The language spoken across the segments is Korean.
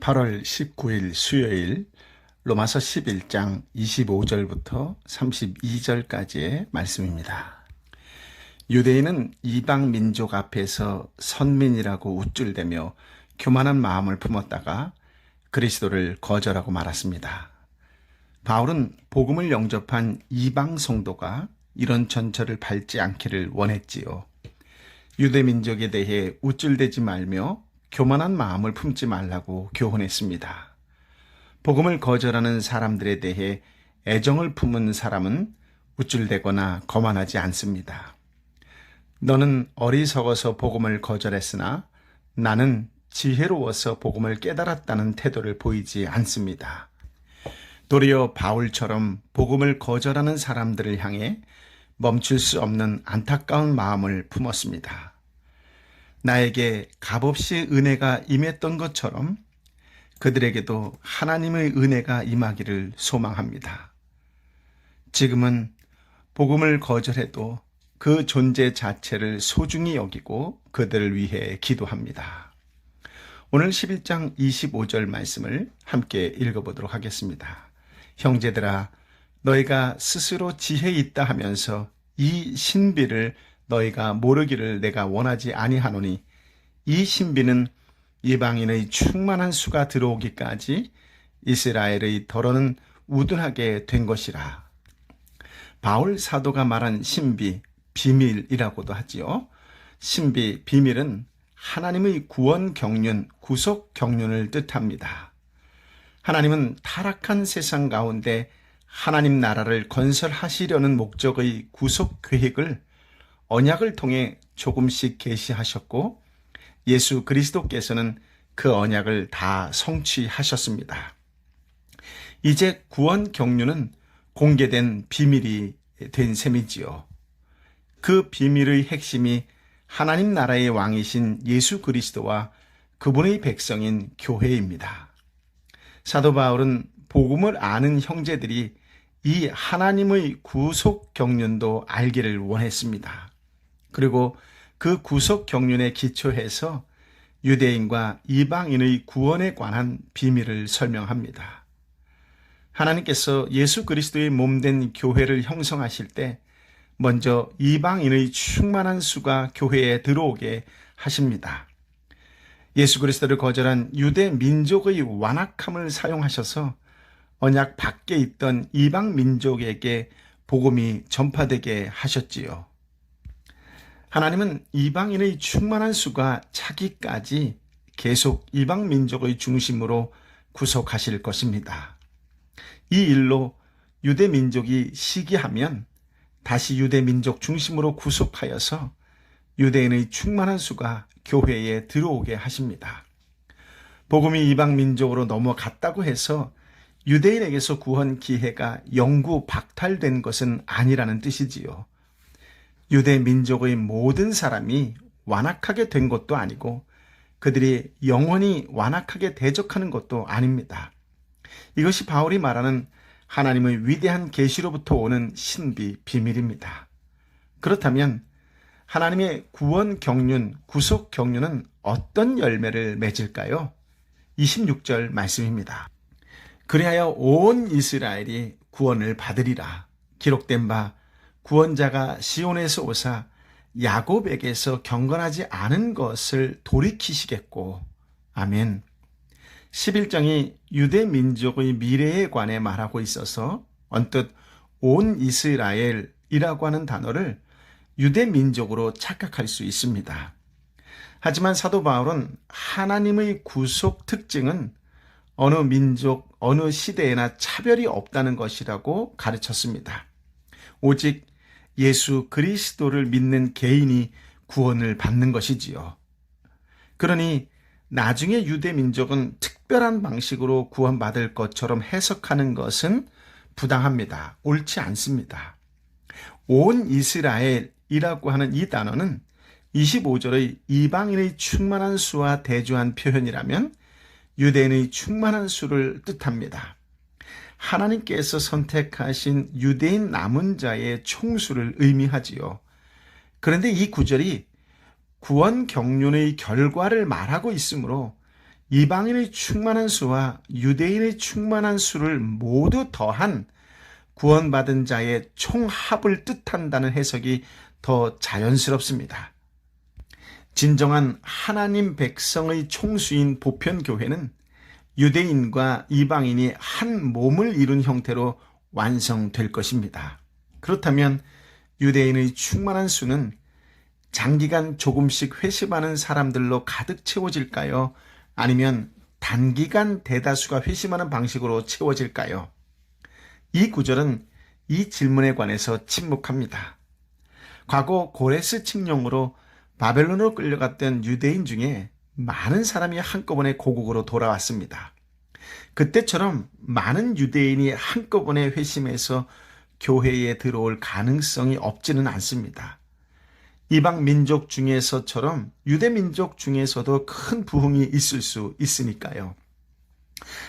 8월 19일 수요일 로마서 11장 25절부터 32절까지의 말씀입니다. 유대인은 이방 민족 앞에서 선민이라고 우쭐대며 교만한 마음을 품었다가 그리스도를 거절하고 말았습니다. 바울은 복음을 영접한 이방 성도가 이런 전철을 밟지 않기를 원했지요. 유대 민족에 대해 우쭐대지 말며 교만한 마음을 품지 말라고 교훈했습니다. 복음을 거절하는 사람들에 대해 애정을 품은 사람은 우쭐대거나 거만하지 않습니다. 너는 어리석어서 복음을 거절했으나 나는 지혜로워서 복음을 깨달았다는 태도를 보이지 않습니다. 도리어 바울처럼 복음을 거절하는 사람들을 향해 멈출 수 없는 안타까운 마음을 품었습니다. 나에게 값없이 은혜가 임했던 것처럼 그들에게도 하나님의 은혜가 임하기를 소망합니다. 지금은 복음을 거절해도 그 존재 자체를 소중히 여기고 그들을 위해 기도합니다. 오늘 11장 25절 말씀을 함께 읽어보도록 하겠습니다. 형제들아, 너희가 스스로 지혜 있다 하면서 이 신비를 너희가 모르기를 내가 원하지 아니하노니 이 신비는 이방인의 충만한 수가 들어오기까지 이스라엘의 덜어는 우둔하게 된 것이라. 바울 사도가 말한 신비, 비밀이라고도 하지요. 신비, 비밀은 하나님의 구원 경륜, 구속 경륜을 뜻합니다. 하나님은 타락한 세상 가운데 하나님 나라를 건설하시려는 목적의 구속 계획을 언약을 통해 조금씩 계시하셨고 예수 그리스도께서는 그 언약을 다 성취하셨습니다. 이제 구원 경륜은 공개된 비밀이 된 셈이지요. 그 비밀의 핵심이 하나님 나라의 왕이신 예수 그리스도와 그분의 백성인 교회입니다. 사도 바울은 복음을 아는 형제들이 이 하나님의 구속 경륜도 알기를 원했습니다. 그리고 그 구속 경륜에 기초해서 유대인과 이방인의 구원에 관한 비밀을 설명합니다. 하나님께서 예수 그리스도의 몸된 교회를 형성하실 때 먼저 이방인의 충만한 수가 교회에 들어오게 하십니다. 예수 그리스도를 거절한 유대 민족의 완악함을 사용하셔서 언약 밖에 있던 이방 민족에게 복음이 전파되게 하셨지요. 하나님은 이방인의 충만한 수가 차기까지 계속 이방 민족의 중심으로 구속하실 것입니다. 이 일로 유대 민족이 시기하면 다시 유대 민족 중심으로 구속하여서 유대인의 충만한 수가 교회에 들어오게 하십니다. 복음이 이방 민족으로 넘어갔다고 해서 유대인에게서 구원 기회가 영구 박탈된 것은 아니라는 뜻이지요. 유대 민족의 모든 사람이 완악하게 된 것도 아니고 그들이 영원히 완악하게 대적하는 것도 아닙니다. 이것이 바울이 말하는 하나님의 위대한 계시로부터 오는 신비 비밀입니다. 그렇다면 하나님의 구원 경륜, 구속 경륜은 어떤 열매를 맺을까요? 26절 말씀입니다. 그리하여 온 이스라엘이 구원을 받으리라. 기록된 바 구원자가 시온에서 오사 야곱에게서 경건하지 않은 것을 돌이키시겠고 아멘. 11장이 유대 민족의 미래에 관해 말하고 있어서 언뜻 온 이스라엘이라고 하는 단어를 유대 민족으로 착각할 수 있습니다. 하지만 사도 바울은 하나님의 구속 특징은 어느 민족, 어느 시대에나 차별이 없다는 것이라고 가르쳤습니다. 오직 예수 그리스도를 믿는 개인이 구원을 받는 것이지요. 그러니 나중에 유대 민족은 특별한 방식으로 구원받을 것처럼 해석하는 것은 부당합니다. 옳지 않습니다. 온 이스라엘이라고 하는 이 단어는 25절의 이방인의 충만한 수와 대조한 표현이라면 유대인의 충만한 수를 뜻합니다. 하나님께서 선택하신 유대인 남은 자의 총수를 의미하지요. 그런데 이 구절이 구원 경륜의 결과를 말하고 있으므로 이방인의 충만한 수와 유대인의 충만한 수를 모두 더한 구원받은 자의 총합을 뜻한다는 해석이 더 자연스럽습니다. 진정한 하나님 백성의 총수인 보편교회는 유대인과 이방인이 한 몸을 이룬 형태로 완성될 것입니다. 그렇다면 유대인의 충만한 수는 장기간 조금씩 회심하는 사람들로 가득 채워질까요? 아니면 단기간 대다수가 회심하는 방식으로 채워질까요? 이 구절은 이 질문에 관해서 침묵합니다. 과거 고레스 칙령으로 바벨론으로 끌려갔던 유대인 중에 많은 사람이 한꺼번에 고국으로 돌아왔습니다. 그때처럼 많은 유대인이 한꺼번에 회심해서 교회에 들어올 가능성이 없지는 않습니다. 이방 민족 중에서처럼 유대 민족 중에서도 큰 부흥이 있을 수 있으니까요.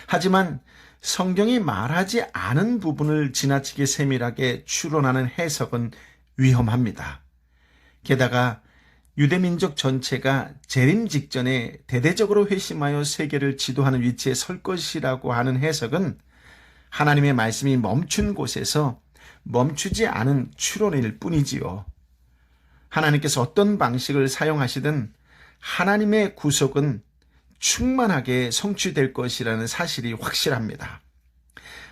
하지만 성경이 말하지 않은 부분을 지나치게 세밀하게 추론하는 해석은 위험합니다. 게다가 유대민족 전체가 재림 직전에 대대적으로 회심하여 세계를 지도하는 위치에 설 것이라고 하는 해석은 하나님의 말씀이 멈춘 곳에서 멈추지 않은 추론일 뿐이지요. 하나님께서 어떤 방식을 사용하시든 하나님의 구속은 충만하게 성취될 것이라는 사실이 확실합니다.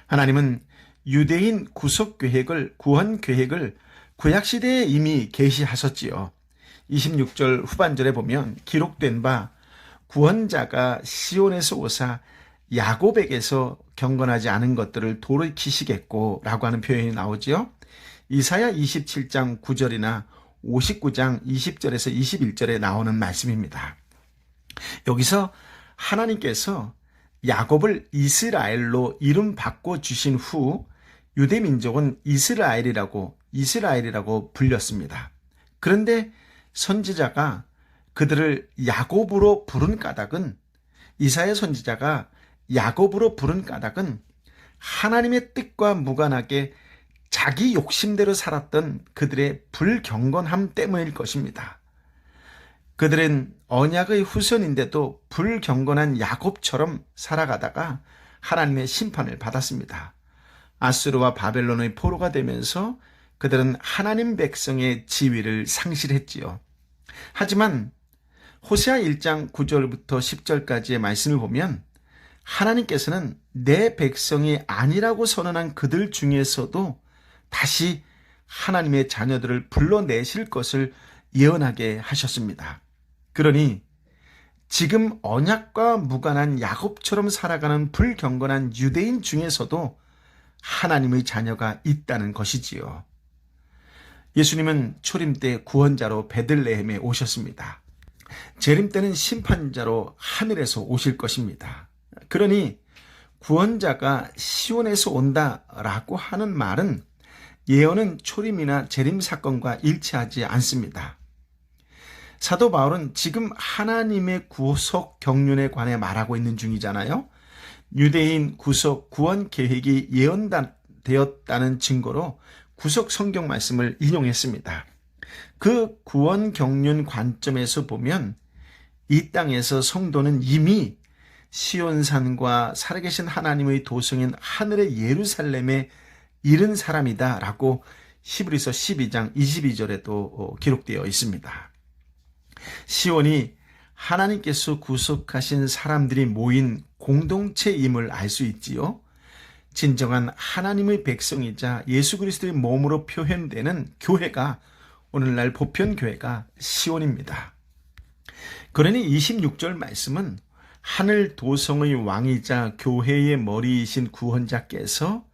하나님은 유대인 구속 계획을 구원 계획을 구약 시대에 이미 계시하셨지요. 26절 후반절에 보면 기록된 바 구원자가 시온에서 오사 야곱에게서 경건하지 않은 것들을 돌이키시겠고 라고 하는 표현이 나오지요. 이사야 27장 9절이나 59장 20절에서 21절에 나오는 말씀입니다. 여기서 하나님께서 야곱을 이스라엘로 이름 바꿔 주신 후 유대 민족은 이스라엘이라고 이스라엘이라고 불렸습니다. 그런데 선지자가 그들을 야곱으로 부른 까닭은 이사야 선지자가 야곱으로 부른 까닭은 하나님의 뜻과 무관하게 자기 욕심대로 살았던 그들의 불경건함 때문일 것입니다. 그들은 언약의 후손인데도 불경건한 야곱처럼 살아가다가 하나님의 심판을 받았습니다. 아수르와 바벨론의 포로가 되면서 그들은 하나님 백성의 지위를 상실했지요. 하지만 호세아 1장 9절부터 10절까지의 말씀을 보면 하나님께서는 내 백성이 아니라고 선언한 그들 중에서도 다시 하나님의 자녀들을 불러내실 것을 예언하게 하셨습니다. 그러니 지금 언약과 무관한 야곱처럼 살아가는 불경건한 유대인 중에서도 하나님의 자녀가 있다는 것이지요. 예수님은 초림 때 구원자로 베들레헴에 오셨습니다. 재림 때는 심판자로 하늘에서 오실 것입니다. 그러니 구원자가 시온에서 온다라고 하는 말은 예언은 초림이나 재림 사건과 일치하지 않습니다. 사도 바울은 지금 하나님의 구속 경륜에 관해 말하고 있는 중이잖아요. 유대인 구속 구원 계획이 예언되었다는 증거로 구속 성경 말씀을 인용했습니다. 그 구원 경륜 관점에서 보면 이 땅에서 성도는 이미 시온산과 살아계신 하나님의 도성인 하늘의 예루살렘에 이른 사람이다 라고 히브리서 12장 22절에도 기록되어 있습니다. 시온이 하나님께서 구속하신 사람들이 모인 공동체임을 알 수 있지요. 진정한 하나님의 백성이자 예수 그리스도의 몸으로 표현되는 교회가 오늘날 보편 교회가 시온입니다. 그러니 26절 말씀은 하늘 도성의 왕이자 교회의 머리이신 구원자께서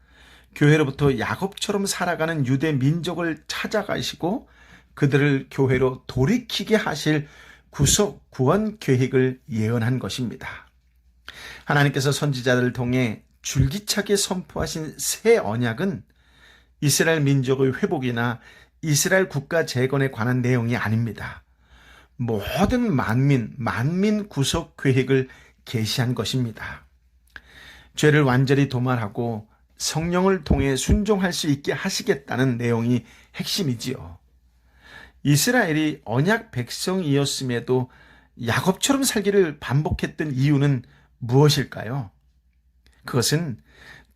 교회로부터 야곱처럼 살아가는 유대 민족을 찾아가시고 그들을 교회로 돌이키게 하실 구속 구원 계획을 예언한 것입니다. 하나님께서 선지자들을 통해 줄기차게 선포하신 새 언약은 이스라엘 민족의 회복이나 이스라엘 국가 재건에 관한 내용이 아닙니다. 모든 만민, 만민 구속 계획을 계시한 것입니다. 죄를 완전히 도말하고 성령을 통해 순종할 수 있게 하시겠다는 내용이 핵심이지요. 이스라엘이 언약 백성이었음에도 야곱처럼 살기를 반복했던 이유는 무엇일까요? 그것은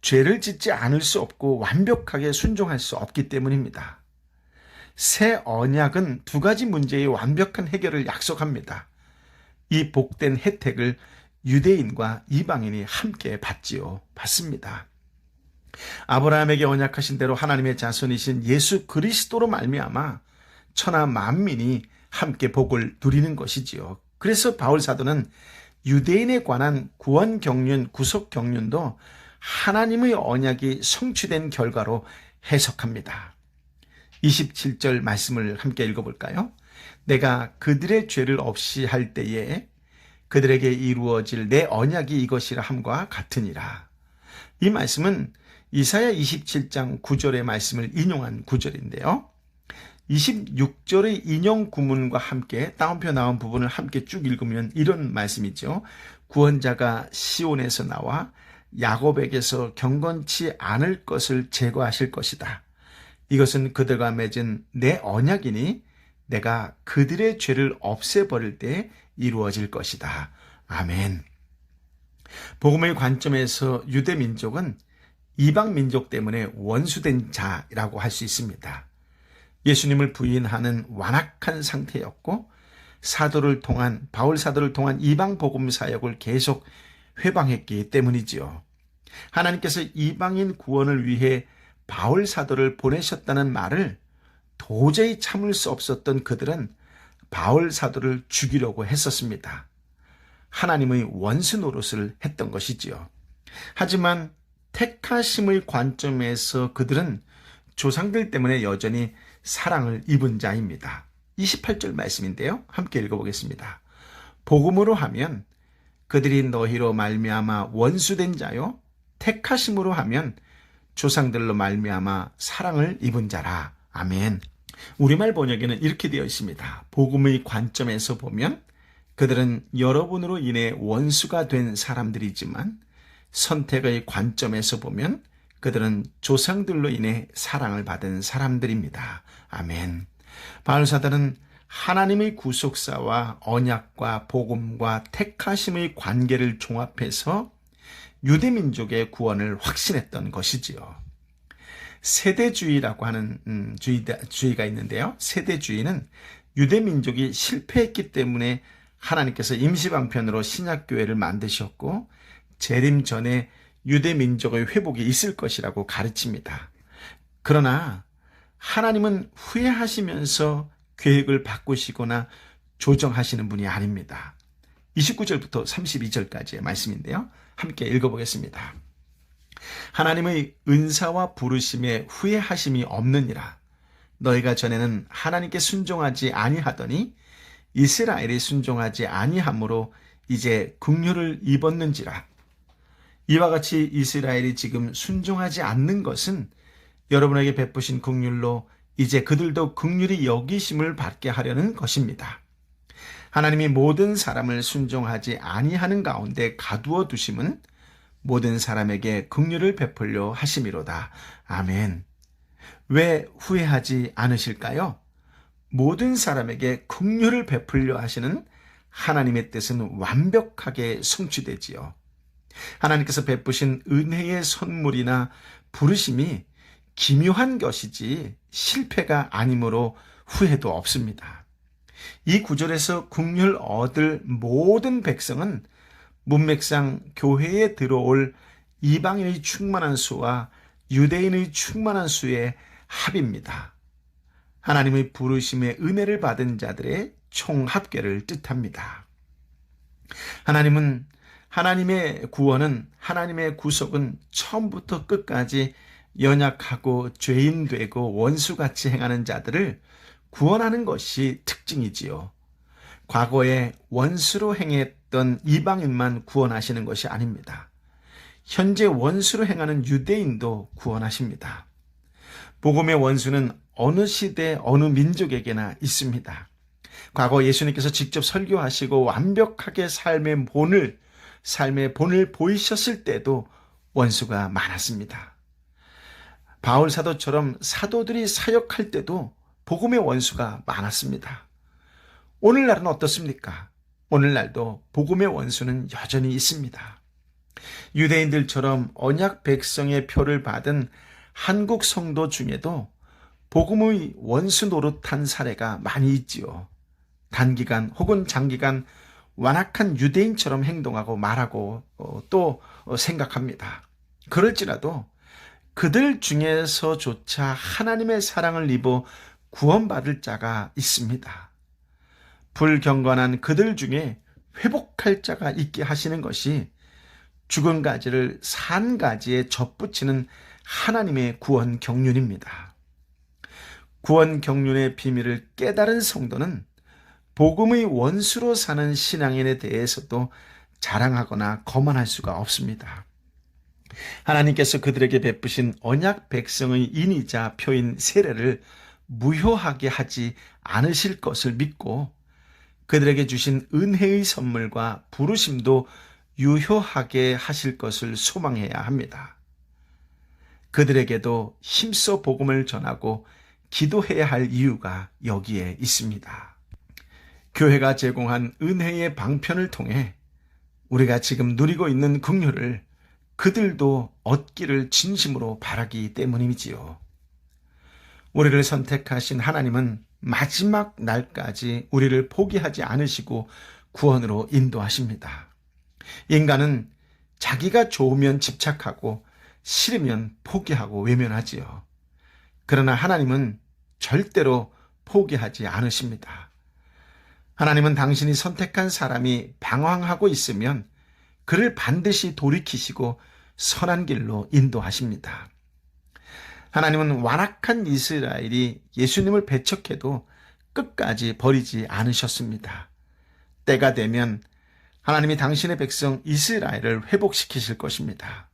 죄를 짓지 않을 수 없고 완벽하게 순종할 수 없기 때문입니다. 새 언약은 두 가지 문제의 완벽한 해결을 약속합니다. 이 복된 혜택을 유대인과 이방인이 함께 받지요. 받습니다. 아브라함에게 언약하신 대로 하나님의 자손이신 예수 그리스도로 말미암아 천하 만민이 함께 복을 누리는 것이지요. 그래서 바울 사도는 유대인에 관한 구원 경륜, 구속 경륜도 하나님의 언약이 성취된 결과로 해석합니다. 27절 말씀을 함께 읽어볼까요? 내가 그들의 죄를 없이 할 때에 그들에게 이루어질 내 언약이 이것이라 함과 같으니라. 이 말씀은 이사야 27장 9절의 말씀을 인용한 구절인데요. 26절의 인용 구문과 함께 따옴표 나온 부분을 함께 쭉 읽으면 이런 말씀이죠. 구원자가 시온에서 나와 야곱에게서 경건치 않을 것을 제거하실 것이다. 이것은 그들과 맺은 내 언약이니 내가 그들의 죄를 없애버릴 때 이루어질 것이다. 아멘. 복음의 관점에서 유대 민족은 이방 민족 때문에 원수된 자라고 할 수 있습니다. 예수님을 부인하는 완악한 상태였고 사도를 통한 바울 사도를 통한 이방 복음 사역을 계속 회방했기 때문이지요. 하나님께서 이방인 구원을 위해 바울 사도를 보내셨다는 말을 도저히 참을 수 없었던 그들은 바울 사도를 죽이려고 했었습니다. 하나님의 원수 노릇을 했던 것이지요. 하지만 택하심의 관점에서 그들은 조상들 때문에 여전히 사랑을 입은 자입니다. 28절 말씀인데요. 함께 읽어보겠습니다. 복음으로 하면 그들이 너희로 말미암아 원수된 자요 택하심으로 하면 조상들로 말미암아 사랑을 입은 자라. 아멘. 우리말 번역에는 이렇게 되어 있습니다. 복음의 관점에서 보면 그들은 여러분으로 인해 원수가 된 사람들이지만 선택의 관점에서 보면 그들은 조상들로 인해 사랑을 받은 사람들입니다. 아멘. 바울사들은 하나님의 구속사와 언약과 복음과 택하심의 관계를 종합해서 유대 민족의 구원을 확신했던 것이지요. 세대주의라고 하는 음, 주의, 주의가 있는데요. 세대주의는 유대 민족이 실패했기 때문에 하나님께서 임시방편으로 신약교회를 만드셨고 재림 전에 유대 민족의 회복이 있을 것이라고 가르칩니다. 그러나 하나님은 후회하시면서 계획을 바꾸시거나 조정하시는 분이 아닙니다. 29절부터 32절까지의 말씀인데요. 함께 읽어보겠습니다. 하나님의 은사와 부르심에 후회하심이 없느니라. 너희가 전에는 하나님께 순종하지 아니하더니 이스라엘이 순종하지 아니하므로 이제 국류를 입었는지라. 이와 같이 이스라엘이 지금 순종하지 않는 것은 여러분에게 베푸신 국률로 이제 그들도 국률이 여기심을 받게 하려는 것입니다. 하나님이 모든 사람을 순종하지 아니하는 가운데 가두어 두심은 모든 사람에게 긍휼을 베풀려 하심이로다. 아멘. 왜 후회하지 않으실까요? 모든 사람에게 긍휼을 베풀려 하시는 하나님의 뜻은 완벽하게 성취되지요. 하나님께서 베푸신 은혜의 선물이나 부르심이 기묘한 것이지 실패가 아니므로 후회도 없습니다. 이 구절에서 국률 얻을 모든 백성은 문맥상 교회에 들어올 이방인의 충만한 수와 유대인의 충만한 수의 합입니다. 하나님의 부르심의 은혜를 받은 자들의 총합계를 뜻합니다. 하나님은 하나님의 구원은 하나님의 구속은 처음부터 끝까지 연약하고 죄인 되고 원수같이 행하는 자들을 구원하는 것이 특징이지요. 과거에 원수로 행했던 이방인만 구원하시는 것이 아닙니다. 현재 원수로 행하는 유대인도 구원하십니다. 복음의 원수는 어느 시대 어느 민족에게나 있습니다. 과거 예수님께서 직접 설교하시고 완벽하게 삶의 본을 삶의 본을 보이셨을 때도 원수가 많았습니다. 바울 사도처럼 사도들이 사역할 때도 복음의 원수가 많았습니다. 오늘날은 어떻습니까? 오늘날도 복음의 원수는 여전히 있습니다. 유대인들처럼 언약 백성의 표를 받은 한국 성도 중에도 복음의 원수 노릇한 사례가 많이 있지요. 단기간 혹은 장기간 완악한 유대인처럼 행동하고 말하고 어, 또 어, 생각합니다. 그럴지라도 그들 중에서조차 하나님의 사랑을 입어 구원받을 자가 있습니다. 불경건한 그들 중에 회복할 자가 있게 하시는 것이 죽은 가지를 산 가지에 접붙이는 하나님의 구원 경륜입니다. 구원 경륜의 비밀을 깨달은 성도는 복음의 원수로 사는 신앙인에 대해서도 자랑하거나 거만할 수가 없습니다. 하나님께서 그들에게 베푸신 언약 백성의 인이자 표인 세례를 무효하게 하지 않으실 것을 믿고 그들에게 주신 은혜의 선물과 부르심도 유효하게 하실 것을 소망해야 합니다. 그들에게도 힘써 복음을 전하고 기도해야 할 이유가 여기에 있습니다. 교회가 제공한 은혜의 방편을 통해 우리가 지금 누리고 있는 긍휼을 그들도 얻기를 진심으로 바라기 때문이지요. 우리를 선택하신 하나님은 마지막 날까지 우리를 포기하지 않으시고 구원으로 인도하십니다. 인간은 자기가 좋으면 집착하고 싫으면 포기하고 외면하지요. 그러나 하나님은 절대로 포기하지 않으십니다. 하나님은 당신이 선택한 사람이 방황하고 있으면 그를 반드시 돌이키시고 선한 길로 인도하십니다. 하나님은 완악한 이스라엘이 예수님을 배척해도 끝까지 버리지 않으셨습니다. 때가 되면 하나님이 당신의 백성 이스라엘을 회복시키실 것입니다.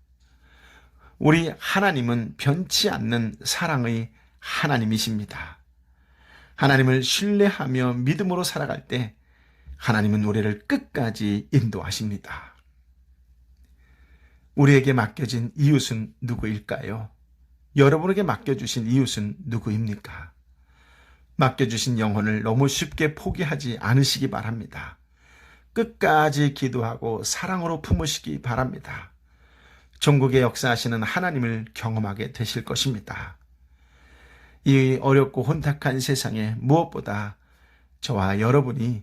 우리 하나님은 변치 않는 사랑의 하나님이십니다. 하나님을 신뢰하며 믿음으로 살아갈 때 하나님은 우리를 끝까지 인도하십니다. 우리에게 맡겨진 이웃은 누구일까요? 여러분에게 맡겨주신 이웃은 누구입니까? 맡겨주신 영혼을 너무 쉽게 포기하지 않으시기 바랍니다. 끝까지 기도하고 사랑으로 품으시기 바랍니다. 전국에 역사하시는 하나님을 경험하게 되실 것입니다. 이 어렵고 혼탁한 세상에 무엇보다 저와 여러분이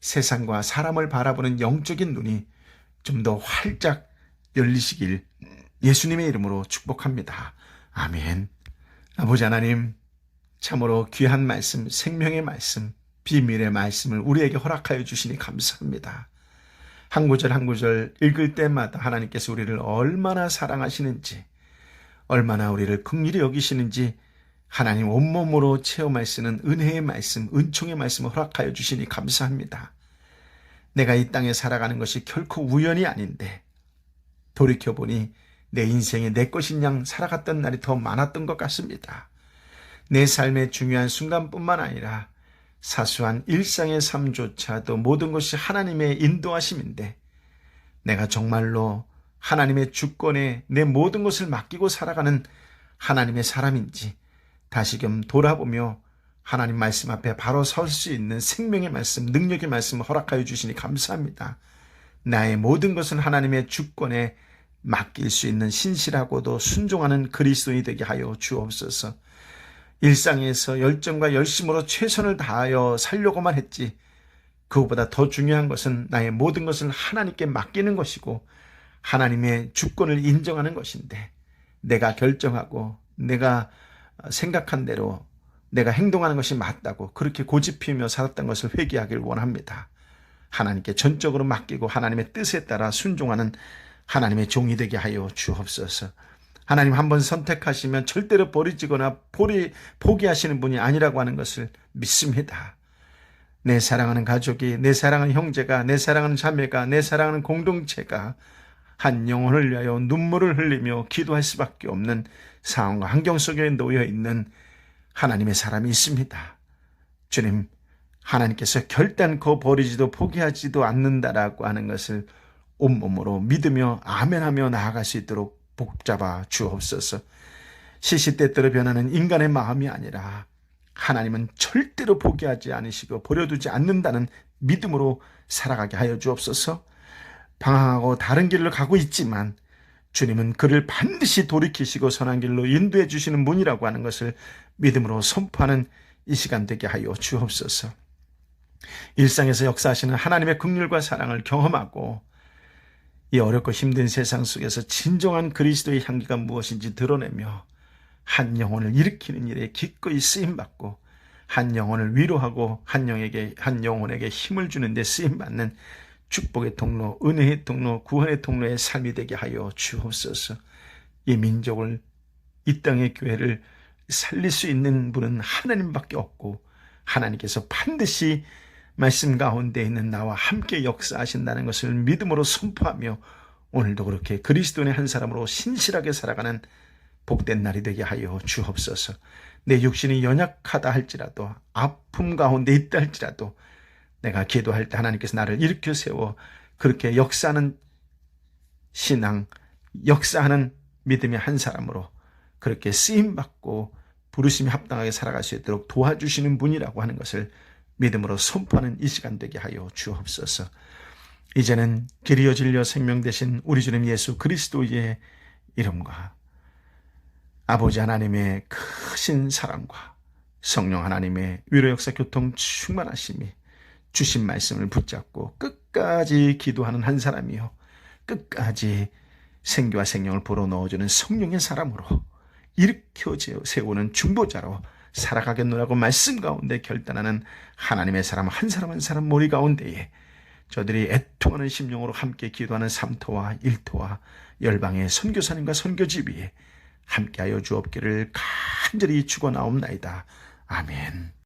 세상과 사람을 바라보는 영적인 눈이 좀 더 활짝 열리시길 예수님의 이름으로 축복합니다. 아멘. 아버지 하나님, 참으로 귀한 말씀, 생명의 말씀, 비밀의 말씀을 우리에게 허락하여 주시니 감사합니다. 한 구절 한 구절 읽을 때마다 하나님께서 우리를 얼마나 사랑하시는지, 얼마나 우리를 긍휼히 여기시는지 하나님 온몸으로 체험할 수 있는 은혜의 말씀, 은총의 말씀을 허락하여 주시니 감사합니다. 내가 이 땅에 살아가는 것이 결코 우연이 아닌데 돌이켜보니 내 인생에 내 것인 양 살아갔던 날이 더 많았던 것 같습니다. 내 삶의 중요한 순간뿐만 아니라 사소한 일상의 삶조차도 모든 것이 하나님의 인도하심인데 내가 정말로 하나님의 주권에 내 모든 것을 맡기고 살아가는 하나님의 사람인지 다시금 돌아보며 하나님 말씀 앞에 바로 설 수 있는 생명의 말씀, 능력의 말씀을 허락하여 주시니 감사합니다. 나의 모든 것은 하나님의 주권에 맡길 수 있는 신실하고도 순종하는 그리스도인이 되게 하여 주옵소서. 일상에서 열정과 열심으로 최선을 다하여 살려고만 했지. 그것보다 더 중요한 것은 나의 모든 것을 하나님께 맡기는 것이고 하나님의 주권을 인정하는 것인데 내가 결정하고 내가 생각한 대로 내가 행동하는 것이 맞다고 그렇게 고집피며 살았던 것을 회개하길 원합니다. 하나님께 전적으로 맡기고 하나님의 뜻에 따라 순종하는 하나님의 종이 되게 하여 주옵소서. 하나님 한 번 선택하시면 절대로 버리지거나 포리, 포기하시는 분이 아니라고 하는 것을 믿습니다. 내 사랑하는 가족이, 내 사랑하는 형제가, 내 사랑하는 자매가, 내 사랑하는 공동체가 한 영혼을 위하여 눈물을 흘리며 기도할 수밖에 없는 상황과 환경 속에 놓여 있는 하나님의 사람이 있습니다. 주님, 하나님께서 결단코 버리지도 포기하지도 않는다라고 하는 것을 온몸으로 믿으며 아멘하며 나아갈 수 있도록 복잡아 주옵소서. 시시때때로 변하는 인간의 마음이 아니라 하나님은 절대로 포기하지 않으시고 버려두지 않는다는 믿음으로 살아가게 하여 주옵소서. 방황하고 다른 길로 가고 있지만 주님은 그를 반드시 돌이키시고 선한 길로 인도해 주시는 분이라고 하는 것을 믿음으로 선포하는 이 시간 되게 하여 주옵소서. 일상에서 역사하시는 하나님의 긍휼과 사랑을 경험하고 이 어렵고 힘든 세상 속에서 진정한 그리스도의 향기가 무엇인지 드러내며 한 영혼을 일으키는 일에 기꺼이 쓰임 받고 한 영혼을 위로하고 한 영에게 한 영혼에게 힘을 주는 데 쓰임 받는 축복의 통로, 은혜의 통로, 구원의 통로의 삶이 되게 하여 주옵소서. 이 민족을 이 땅의 교회를 살릴 수 있는 분은 하나님밖에 없고 하나님께서 반드시 말씀 가운데 있는 나와 함께 역사하신다는 것을 믿음으로 선포하며 오늘도 그렇게 그리스도의 한 사람으로 신실하게 살아가는 복된 날이 되게 하여 주옵소서. 내 육신이 연약하다 할지라도 아픔 가운데 있다 할지라도 내가 기도할 때 하나님께서 나를 일으켜 세워 그렇게 역사하는 신앙, 역사하는 믿음의 한 사람으로 그렇게 쓰임 받고 부르심이 합당하게 살아갈 수 있도록 도와주시는 분이라고 하는 것을 믿음으로 선포하는 이 시간 되게 하여 주옵소서. 이제는 길이어 진려 생명 되신 우리 주님 예수 그리스도의 이름과 아버지 하나님의 크신 사랑과 성령 하나님의 위로 역사 교통 충만하심이 주신 말씀을 붙잡고 끝까지 기도하는 한 사람이요. 끝까지 생교와 생명을 보러 넣어주는 성령의 사람으로 일으켜 세우는 중보자로 살아가겠노라고 말씀 가운데 결단하는 하나님의 사람 한 사람 한 사람 머리 가운데에 저들이 애통하는 심령으로 함께 기도하는 삼토와 일토와 열방의 선교사님과 선교집 위에 함께하여 주옵기를 간절히 축원하옵나이다. 아멘.